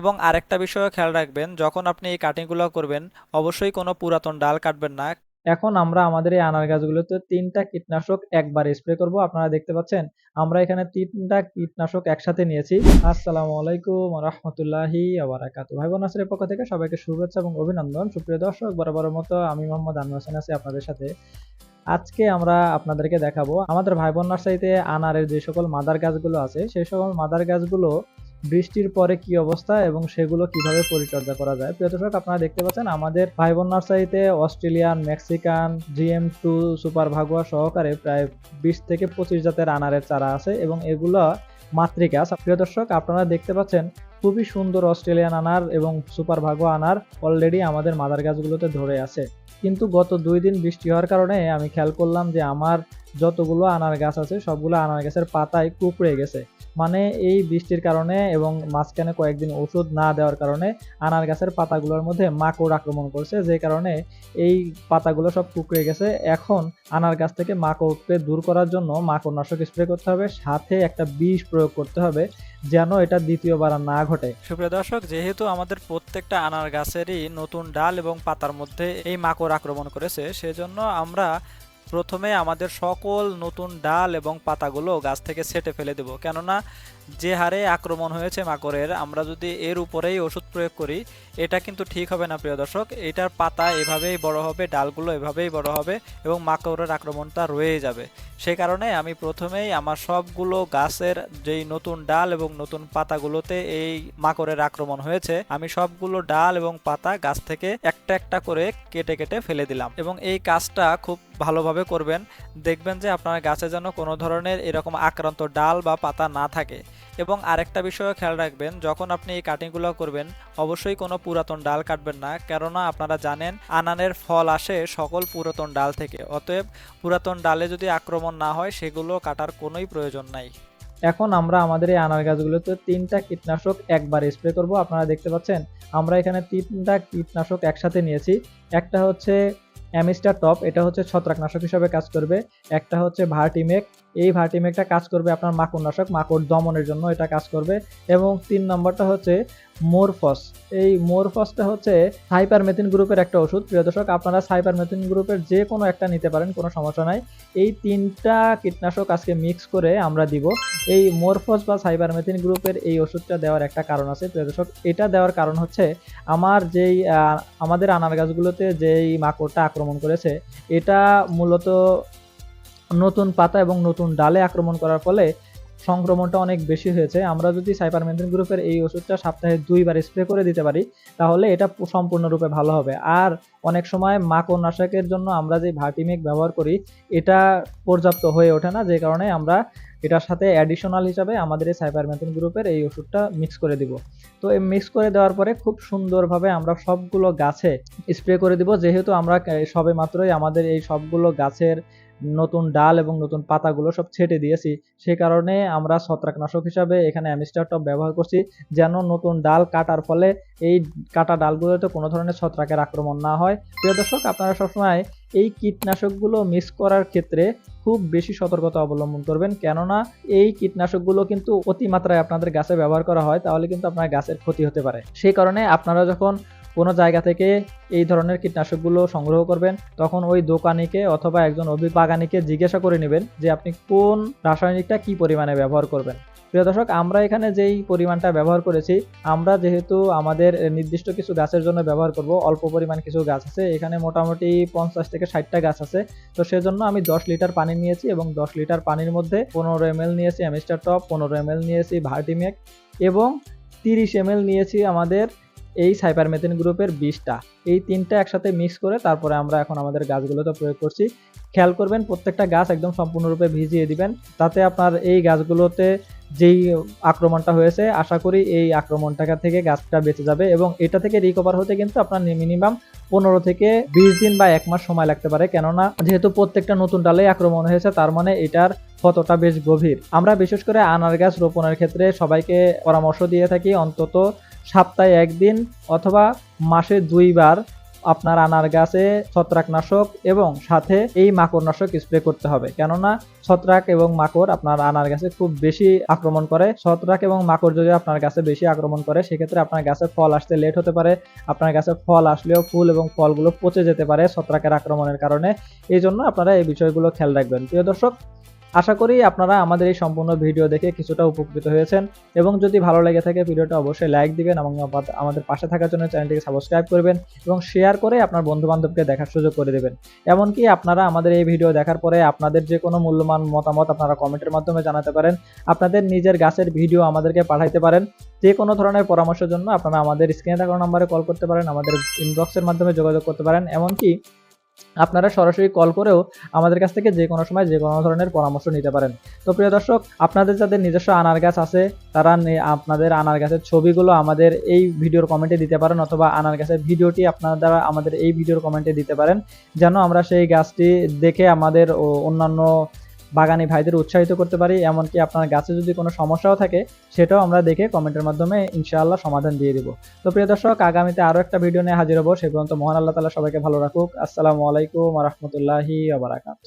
এবং আরেকটা বিষয়ও খেয়াল রাখবেন, যখন আপনি এই কাটিংগুলো করবেন, অবশ্যই কোনো পুরাতন ডাল কাটবেন না। এখন আমরা আমাদের এই আনার গাছগুলোতে তিনটা কীটনাশক একবার স্প্রে করব। আপনারা দেখতে পাচ্ছেন, আমরা এখানে তিনটা কীটনাশক একসাথে নিয়েছি। আসসালামু আলাইকুম রহমতুল্লাহি আবরাকাতু ভাই বোন নাসিরের পক্ষ থেকে সবাইকে শুভেচ্ছা এবং অভিনন্দন। সুপ্রিয় দর্শক, বরাবরের মতো আমি মোহাম্মদ আনোয়ার হোসেন আছি আপনাদের সাথে। আজকে আমরা আপনাদেরকে দেখাবো, আমাদের ভাই বোন নার্সারিতে আনারের যে সকল মাদার গাছগুলো আছে, সেই সকল মাদার গাছগুলো বৃষ্টির পরে কি অবস্থা এবং সেগুলো কীভাবে পরিচর্যা করা যায়? প্রিয় দর্শক, আপনারা দেখতে পাচ্ছেন আমাদের ভাই বোন নার্সারিতে Australian, Mexican GM two super ভাগুয়া সহকারে প্রায় বিশ থেকে পঁচিশ জাতের আনারের চারা আছে এবং এগুলো মাতৃকা। প্রিয় দর্শক, আপনারা দেখতে পাচ্ছেন খুবই সুন্দর অস্ট্রেলিয়ান আনার এবং সুপার ভাগুয়া আনার অলরেডি আমাদের মাদার গাছগুলোতে ধরে আছে। কিন্তু গত দুই দিন বৃষ্টি হওয়ার কারণে আমি খেয়াল করলাম যে আমার যতগুলো আনার গাছ আছে, সবগুলো আনার গাছের পাতায় কুকড়ে গেছে। মানে এই বৃষ্টির কারণে এবং মাঝখানে কয়েকদিন ওষুধ না দেওয়ার কারণে আনার গাছের পাতাগুলোর মধ্যে মাকড় আক্রমণ করছে, যে কারণে এই পাতাগুলো সব কুকড়ে গেছে। এখন আনার গাছ থেকে মাকড়কে দূর করার জন্য মাকড়নাশক স্প্রে করতে হবে, সাথে একটা বিষ প্রয়োগ করতে হবে যেন এটা দ্বিতীয়বার না ঘটে। সুপ্রিয় দর্শক, যেহেতু আমাদের প্রত্যেকটা আনার গাছেরই নতুন ডাল এবং পাতার মধ্যে এই মাকড় আক্রমণ করেছে, সেজন্য আমরা প্রথমে আমাদের সকল নতুন ডাল এবং পাতাগুলো গাছ থেকে ছেটে ফেলে দেব। কেননা যে হারে আক্রমণ হয়েছে মাকড়ের, আমরা যদি এর উপরেই ওষুধ প্রয়োগ করি, এটা কিন্তু ঠিক হবে না, প্রিয় দর্শক। এটার পাতা এভাবেই বড় হবে, ডালগুলো এভাবেই বড় হবে এবং মাকড়ের আক্রমণটা রয়ে যাবে। সে কারণে আমি প্রথমেই আমার সবগুলো গাছের যেই নতুন ডাল এবং নতুন পাতাগুলোতে এই মাকড়ের আক্রমণ হয়েছে, আমি সবগুলো ডাল এবং পাতা গাছ থেকে একটা একটা করে কেটে কেটে ফেলে দিলাম এবং এই কাজটা খুব ভালোভাবে করবেন। দেখবেন যে আপনার গাছে যেন কোনো ধরনের এরকম আক্রান্ত ডাল বা পাতা না থাকে। এবং আরেকটা বিষয়ও খেয়াল রাখবেন, যখন আপনি এই কাটিংগুলো করবেন, অবশ্যই কোনো পুরাতন ডাল কাটবেন না, কেননা আপনারা জানেন আনানের ফল আসে সকল পুরাতন ডাল থেকে। অতএব পুরাতন ডালে যদি আক্রমণ না হয়, সেগুলো কাটার কোনোই প্রয়োজন নাই। এখন আমরা আমাদের এই আনার গাছগুলোতে তিনটা কীটনাশক একবার স্প্রে করব। আপনারা দেখতে পাচ্ছেন, আমরা এখানে তিনটা কীটনাশক একসাথে নিয়েছি। একটা হচ্ছে অ্যামিস্টার টপ, এটা হচ্ছে ছত্রাকনাশক হিসাবে কাজ করবে। একটা হচ্ছে ভার্টিমেক এই ভার্টিমেকটা কাজ করবে আপনার মাকড়নাশক মাকড় দমনের জন্য এটা কাজ করবে। এবং তিন নম্বরটা হচ্ছে মোরফস। এই মোরফসটা হচ্ছে সাইপারমেথিন গ্রুপের একটা ওষুধ। প্রিয় দর্শক, আপনারা সাইপারমেথিন গ্রুপের যে কোনো একটা নিতে পারেন, কোনো সমস্যা নাই। এই তিনটা কীটনাশক আজকে মিক্স করে আমরা দিব। এই মোরফস বা সাইবারমেথিন গ্রুপের এই ওষুধটা দেওয়ার একটা কারণ আছে। প্রিয় দর্শক, এটা দেওয়ার কারণ হচ্ছে আমার যেই আমাদের আনার গাছগুলোতে যেই মাকড়টা আক্রমণ করেছে, এটা মূলত নতুন পাতা এবং নতুন ডালে আক্রমণ করার ফলে সংক্রমণটা অনেক বেশি হয়েছে। আমরা যদি সাইপারমেথিন গ্রুপের এই ওষুধটা সপ্তাহে দুইবার স্প্রে করে দিতে পারি, তাহলে এটা সম্পূর্ণরূপে ভালো হবে। আর অনেক সময় মাকড় নাশকের জন্য আমরা যে ভার্টিমেক ব্যবহার করি, এটা পর্যাপ্ত হয়ে ওঠে না, যে কারণে আমরা এটার সাথে অ্যাডিশনাল হিসাবে আমাদের এই সাইপারমেথিন গ্রুপের এই ওষুধটা মিক্স করে দিব। তো এই মিক্স করে দেওয়ার পরে খুব সুন্দরভাবে আমরা সবগুলো গাছে স্প্রে করে দিব, যেহেতু আমরা সবে মাত্রই আমাদের এই সবগুলো গাছের নতুন ডাল এবং নতুন পাতাগুলো সব ছেটে দিয়েছি। সেই কারণে আমরা ছত্রাকনাশক হিসাবে এখানে অ্যামিস্টার টপ ব্যবহার করছি, যেন নতুন ডাল কাটার ফলে এই কাটা ডালগুলোতে কোনো ধরনের ছত্রাকের আক্রমণ না হয়। প্রিয় দর্শক, আপনারা সবসময় এই কীটনাশকগুলো মিক্স করার ক্ষেত্রে খুব বেশি সতর্কতা অবলম্বন করবেন। কেননা, এই কীটনাশকগুলো কিন্তু অতিমাত্রায় আপনাদের গাছে ব্যবহার করা হয়, তাহলে কিন্তু আপনার গাছের ক্ষতি হতে পারে। সেই কারণে আপনারা যখন কোনো জায়গা থেকে এই ধরনের কীটনাশকগুলো সংগ্রহ করবেন, তখন ওই দোকানিকে অথবা একজন অভিবাগানীকে জিজ্ঞাসা করে নেবেন যে আপনি কোন রাসায়নিকটা কি পরিমাণে ব্যবহার করবেন। প্রিয় দর্শক, আমরা এখানে যেই পরিমাণটা ব্যবহার করেছি, আমরা যেহেতু আমাদের নির্দিষ্ট কিছু গাছের জন্য ব্যবহার করব, অল্প পরিমাণ কিছু গাছ আছে, এখানে মোটামুটি পঞ্চাশ থেকে ষাটটা গাছ আছে, তো সেজন্য আমি দশ লিটার পানি নিয়েছি এবং দশ লিটার পানির মধ্যে পনেরো এম নিয়েছি অ্যামিস্টার টপ, পনেরো এম নিয়েছি ভার্টিমেক এবং তিরিশ এম নিয়েছি আমাদের এই সাইপারমেথিন গ্রুপের বিষটা এই তিনটা একসাথে মিক্স করে তারপরে আমরা এখন আমাদের গাছগুলোতে প্রয়োগ করছি। খেয়াল করবেন, প্রত্যেকটা গাছ একদম সম্পূর্ণরূপে ভিজিয়ে দিবেন। তাতে আপনার এই গাছগুলোতে যেই আক্রমণটা হয়েছে, আশা করি এই আক্রমণটা থেকে গাছটা বেঁচে যাবে এবং এটা থেকে রিকভার হতে কিন্তু আপনার মিনিমাম পনেরো থেকে বিশ দিন বা এক মাস সময় লাগতে পারে। কেননা, যেহেতু প্রত্যেকটা নতুন ডালে আক্রমণ হয়েছে, তার মানে এটার ক্ষতটা বেশ গভীর। আমরা বিশেষ করে আনার গাছ রোপণের ক্ষেত্রে সবাইকে পরামর্শ দিয়ে থাকি। অন্তত সপ্তাহে একদিন অথবা মাসে দুইবার আপনার আনার গাছে ছত্রাকনাশক এবং সাথে এই মাকড়নাশক স্প্রে করতে হবে। কেননা ছত্রাক এবং মাকড় আপনার আনার গাছে খুব বেশি আক্রমণ করে। ছত্রাক এবং মাকড় যদি আপনার গাছে বেশি আক্রমণ করে, সেক্ষেত্রে আপনার গাছে ফল আসতে লেট হতে পারে। আপনার গাছে ফল আসলেও ফুল এবং ফলগুলো পচে যেতে পারে ছত্রাকের আক্রমণের কারণে। এই জন্য আপনারা এই বিষয়গুলো খেয়াল রাখবেন। প্রিয় দর্শক আশা করি আপনারা আমাদের এই সম্পূর্ণ ভিডিও দেখে কিছুটা উপকৃত হয়েছেন এবং যদি ভালো লেগে থাকে ভিডিওটা অবশ্যই লাইক দিবেন এবং আমাদের- পাশে থাকার জন্য চ্যানেলটিকে সাবস্ক্রাইব করবেন এবং শেয়ার করে আপনার বন্ধু বান্ধবকে দেখার সুযোগ করে দেবেন। এমনকি আপনারা আমাদের এই ভিডিও দেখার পরে আপনাদের যে কোনো মূল্যবান মতামত আপনারা কমেন্টের মাধ্যমে জানাতে পারেন। আপনাদের নিজের গাছের ভিডিও আমাদেরকে পাঠাইতে পারেন। যে কোনো ধরনের পরামর্শের জন্য আপনারা আমাদের স্ক্রিনে থাকা নম্বরে কল করতে পারেন, আমাদের ইনবক্সের মাধ্যমে যোগাযোগ করতে পারেন। এমনকি আপনারা সরাসরি কল করেও আমাদের কাছ থেকে যে কোনো সময় যে কোনো ধরনের পরামর্শ নিতে পারেন। তো প্রিয় দর্শক, আপনাদের যাদের নিজস্ব আনার গাছ আছে, তারা আপনাদের আনার গাছের ছবিগুলো আমাদের এই ভিডিওর কমেন্টে দিতে পারেন অথবা আনার গাছের ভিডিওটি আপনারা আমাদের এই ভিডিওর কমেন্টে দিতে পারেন। যেন আমরা সেই গাছটি দেখে আমাদের অন্যান্য বাগানি ভাইদের উৎসাহিত করতে পারি, এমনকি আপনার গাছে যদি কোনো সমস্যাও থাকে, সেটাও আমরা দেখে কমেন্টের মাধ্যমে ইনশাআল্লাহ সমাধান দিয়ে দিব। তো প্রিয় দর্শক, আগামীতে আরও একটা ভিডিও নিয়ে হাজির হব। সে পর্যন্ত মহান আল্লাহ তালা সবাইকে ভালো রাখুক। আসসালামু আলাইকুম রহমতুল্লাহি আবরাকাত